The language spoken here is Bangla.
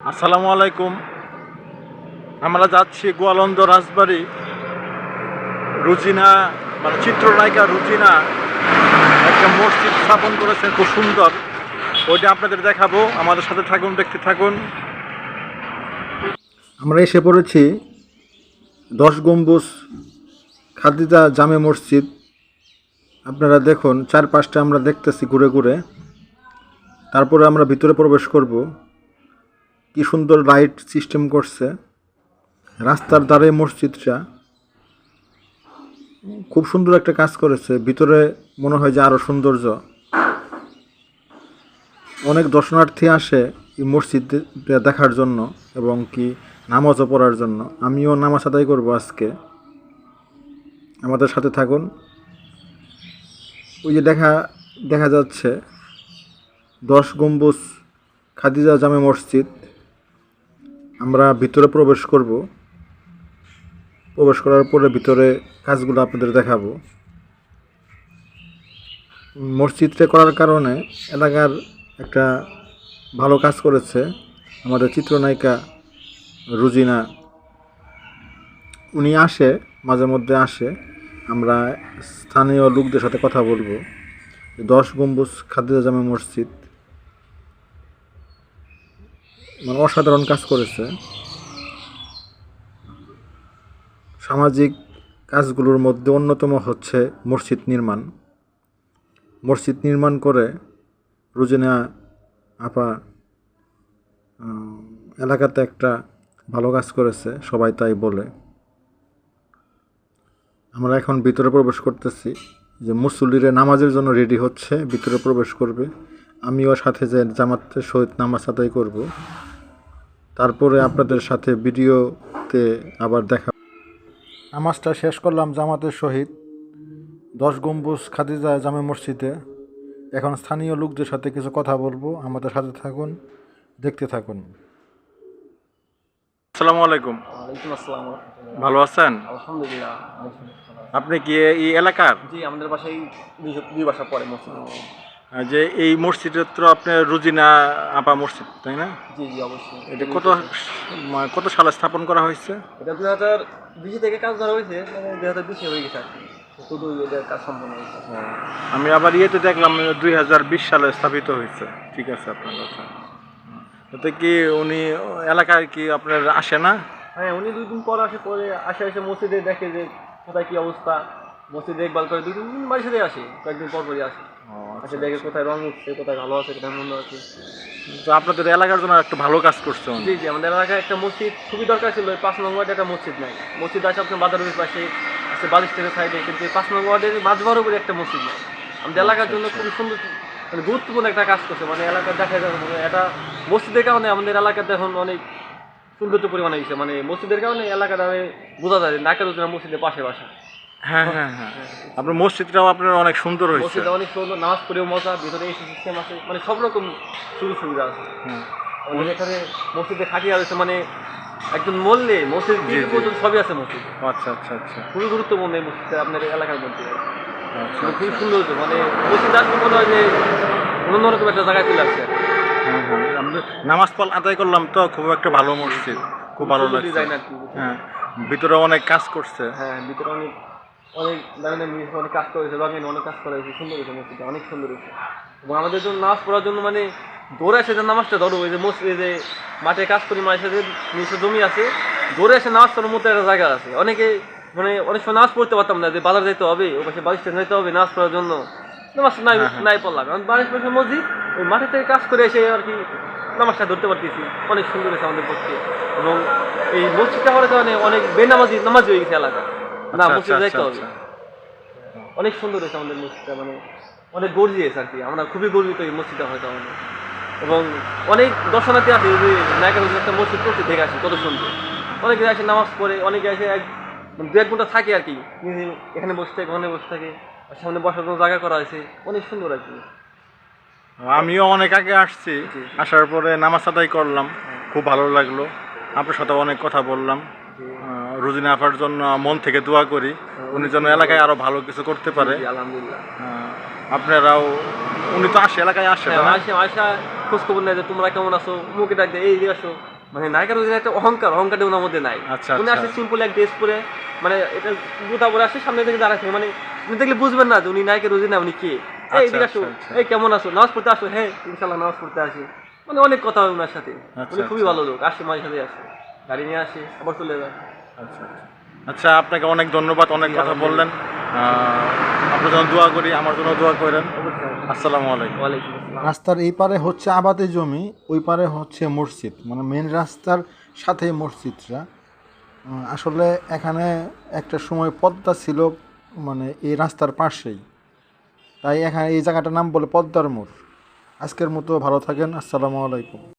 আসসালামু আলাইকুম। আমরা যাচ্ছি গোয়ালন্দ রাজবাড়ি। রুজিনা মানে চিত্রনায়িকা রুজিনা একটা মসজিদ স্থাপন করেছেন, খুব সুন্দর। ওইটা আপনাদের দেখাবো। আমাদের সাথে থাকুন, দেখতে থাকুন। আমরা এসে পড়েছি দশ গম্বুজ খাদিজা জামে মসজিদ। আপনারা দেখুন, চারপাশটা আমরা দেখতেছি ঘুরে ঘুরে। তারপরে আমরা ভিতরে প্রবেশ করব। কি সুন্দর লাইট সিস্টেম করছে। রাস্তার ধারে মসজিদটা খুব সুন্দর একটা কাজ করেছে। ভিতরে মনে হয় যে আরও সৌন্দর্য। অনেক দর্শনার্থী আসে এই মসজিদ দেখার জন্য এবং কি নামাজও পড়ার জন্য। আমিও নামাজ আদায় করব আজকে। আমাদের সাথে থাকুন। ওই যে দেখা দেখা যাচ্ছে দশ গম্বুজ খাদিজা জামে মসজিদ। আমরা ভিতরে প্রবেশ করব। প্রবেশ করার পরে ভিতরে কাজগুলো আপনাদের দেখাবো। মসজিদটা করার কারণে এলাকার একটা ভালো কাজ করেছে আমাদের চিত্রনায়িকা রুজিনা। উনি আসে, মাঝে মধ্যে আসে। আমরা স্থানীয় লোকদের সাথে কথা বলব। দশ গম্বুজ খাদিজা জামে মসজিদ। মানে অসাধারণ কাজ করেছে। সামাজিক কাজগুলোর মধ্যে অন্যতম হচ্ছে মসজিদ নির্মাণ। মসজিদ নির্মাণ করে রুজিনা আপা এলাকাতে একটা ভালো কাজ করেছে, সবাই তাই বলে। আমরা এখন ভিতরে প্রবেশ করতেছি যে মুসল্লিরা নামাজের জন্য রেডি হচ্ছে, ভিতরে প্রবেশ করবে। আমিও সাথে যে জামাতের সহিত নামাজ আদায় করব। তারপরে আপনাদের সাথে ভিডিওতে আবার দেখা নামাজটা শেষ করলাম জামাতের সহিত। দশ গম্বুজ খাদিজা জামে মসজিদে। এখন স্থানীয় লোকদের সাথে কিছু কথা বলব। আমাদের সাথে থাকুন দেখতে থাকুন। আসসালামু আলাইকুম। আসসালাম ভালো আছেন? আলহামদুলিল্লাহ আপনি কি এই এলাকার? জি আমাদের বাসায় দুই বাসা পরে মসজিদ। যে এই মসজিদের তো আপনার রুজিনা আপা মসজিদ তাই না? জি জি অবশ্যই। এটা কত কত সালে স্থাপন করা হয়েছে? এটা দুই হাজার বিশে থেকে কাজ ধরা হয়েছে মানে দুই হাজার বিশে হয়ে গেছে আর কি। আমি আবার ইয়েতে দেখলাম দুই হাজার বিশ সালে স্থাপিত হয়েছে। ঠিক আছে আপনার কথা। তাতে কি উনি এলাকায় কি আপনার আসে না? হ্যাঁ উনি দুই দিন পর আসে পরে আসে আসে মসজিদে দেখে যে কোথায় কি অবস্থা। মসজিদ দেখভাল করে দুই তিন দিন বাড়ির সাথে আসে কয়েকদিন পর পরই আসে। আসে দেখে কোথায় রং উঠছে কোথায় ভালো আছে কোথায় মন্দ আছে। তো আপনাদের এলাকার জন্য একটা ভালো কাজ করছে। জি জি আমাদের এলাকায় একটা মসজিদ খুবই দরকার ছিল পাঁচ নং ওয়ার্ডে একটা মসজিদ নাই। মসজিদ আছে আপনার বাজারের পাশে আছে বালিশ থেকে সাইডে কিন্তু পাঁচ নং ওয়ার্ডের মাঝ বরাবর একটা মসজিদ নাই। আমাদের এলাকার জন্য খুবই সুন্দর মানে গুরুত্বপূর্ণ একটা কাজ করছে মানে এলাকার দেখা যায় মানে এটা মসজিদের কারণে আমাদের এলাকাতে এখন অনেক সুন্দর পরিমাণে হয়েছে মানে মসজিদের কারণে এলাকাটা আমি বোঝা যায় নাকের মসজিদের পাশে বাসা। হ্যাঁ হ্যাঁ হ্যাঁ। আপনার মসজিদটাও আপনার অনেক সুন্দর হয়েছে। মসজিদে অনেক সুন্দর নামাজ পড়েও মজা ভিতরে এসি সিস্টেম আছে মানে সব রকম সুযোগ সুবিধা আছে। আমাদের এখানে মসজিদে খাটিয়া রয়েছে মানে একজন মরলে মসজিদ জি। পর্যন্ত সবই আছে মসজিদ। আচ্ছা আচ্ছা আচ্ছা। খুবই গুরুত্বপূর্ণ এই মসজিদটা আপনার এলাকার মধ্যে। আচ্ছা খুবই সুন্দর হতো মানে মসজিদ আসলে মনে হয় যে অন্যরকম একটা জায়গায় চলে আসছে। হ্যাঁ হ্যাঁ। নামাজ পাল আদায় করলাম তো খুব একটা ভালো মসজিদ খুব ভালো লাগছে। হ্যাঁ। ভিতরে অনেক কাজ করছে। হ্যাঁ ভিতরে অনেক অনেক দাঁড়ানো অনেক কাজ করেছে রঙিন অনেক কাজ করা হয়েছে সুন্দর হয়েছে মসজিদটা অনেক সুন্দর হয়েছে। এবং আমাদের জন্য নামাজ পড়ার জন্য মানে দৌড়ে এসে যে নামাজটা ধরো ওই যে মসজিদে যে মাঠে কাজ করি মাঠে যে নিচে জমি আছে দৌড়ে এসে নামাজ পড়ার মতো একটা জায়গা আছে। অনেকে মানে অনেক সময় নামাজ পড়তে পারতাম না যে বাজার যেতে হবে ও পাশে বাড়ি স্ট্যান্ড যেতে হবে নামাজ পড়ার জন্য। নামাজ নাই নাই পড়লাম। কারণ বাড়ির পাশে মসজিদ ওই মাঠে থেকে কাজ করে এসে আর কি নামাজটা ধরতে পারতেছি। অনেক সুন্দর হয়েছে আমাদের পক্ষে এবং এই মসজিদটা হওয়ার কারণে অনেক বেনামাজি নামাজ হয়ে গেছে এলাকা। না আচ্ছা, মসজিদে আচ্ছা, হবে। আচ্ছা। অনেক সুন্দর হয়েছে আমাদের মসজিদটা মানে অনেক গর্জিয়েস আর কি। আমরা খুবই গর্বিত এই মসজিদটা হয়তো আমাদের। এবং অনেক দর্শনার্থী আছে যে নায়কের একটা মসজিদ করতে দেখে আসে কত সুন্দর। অনেকে আসে নামাজ পড়ে অনেকে আসে এক মানে দু এক ঘণ্টা থাকে আর কি। নিজে এখানে বসে থাকে ওখানে বসে থাকে আর সামনে বসার জন্য জায়গা করা হয়েছে। অনেক সুন্দর আর কি। আমিও অনেক আগে আসছি আসার পরে নামাজ আদায় করলাম খুব ভালো লাগল। আপনার সাথে অনেক কথা বললাম। রুজিনা আপার জন্য মন থেকে দোয়া করি। উনি যেন এলাকায় আরও ভালো কিছু করতে পারে। আলহামদুলিল্লাহ। আপনারাও উনি তো আসে এলাকায় আসে হ্যাঁ, আসে আসা খোঁজ খবর নেয় যে তোমরা কেমন আছো মুখে ডাক দেয় এই আসো। মানে নায়িকার যে একটা অহংকার অহংকারটা ওনার মধ্যে নাই। আচ্ছা, উনি আচ্ছা। আসে সিম্পল এক ড্রেস পরে মানে এটা জুতা পরে আসে সামনে থেকে দাঁড়াচ্ছে মানে উনি দেখলে বুঝবেন না যে উনি নায়কের রোজি না উনি কে। এই আচ্ছা, এদিকে আসো। এই কেমন আছো? নামাজ পড়তে আসো? হ্যাঁ ইনশাল্লাহ নামাজ পড়তে আসি। মানে অনেক কথা হয় ওনার সাথে। উনি খুবই। ভালো লোক আসে মাঝে সাথে আসে। গাড়ি নিয়ে আসে আবার চলে যায় আচ্ছা আচ্ছা। আপনাকে অনেক ধন্যবাদ অনেক কথা বললেন। আপনার জন্য দোয়া করি আমার জন্য দোয়া করেন। আসসালামু আলাইকুম। ওয়ালাইকুম রাস্তার এই পারে হচ্ছে আবাদি জমি ওই পারে হচ্ছে মসজিদ মানে মেন রাস্তার সাথে মসজিদটা। আসলে এখানে একটা সময় পদ্মা ছিল মানে এই রাস্তার পাশেই। তাই এখানে এই জায়গাটার নাম বলে পদ্মার মোড়। আজকের মতো ভালো থাকেন আসসালামু আলাইকুম।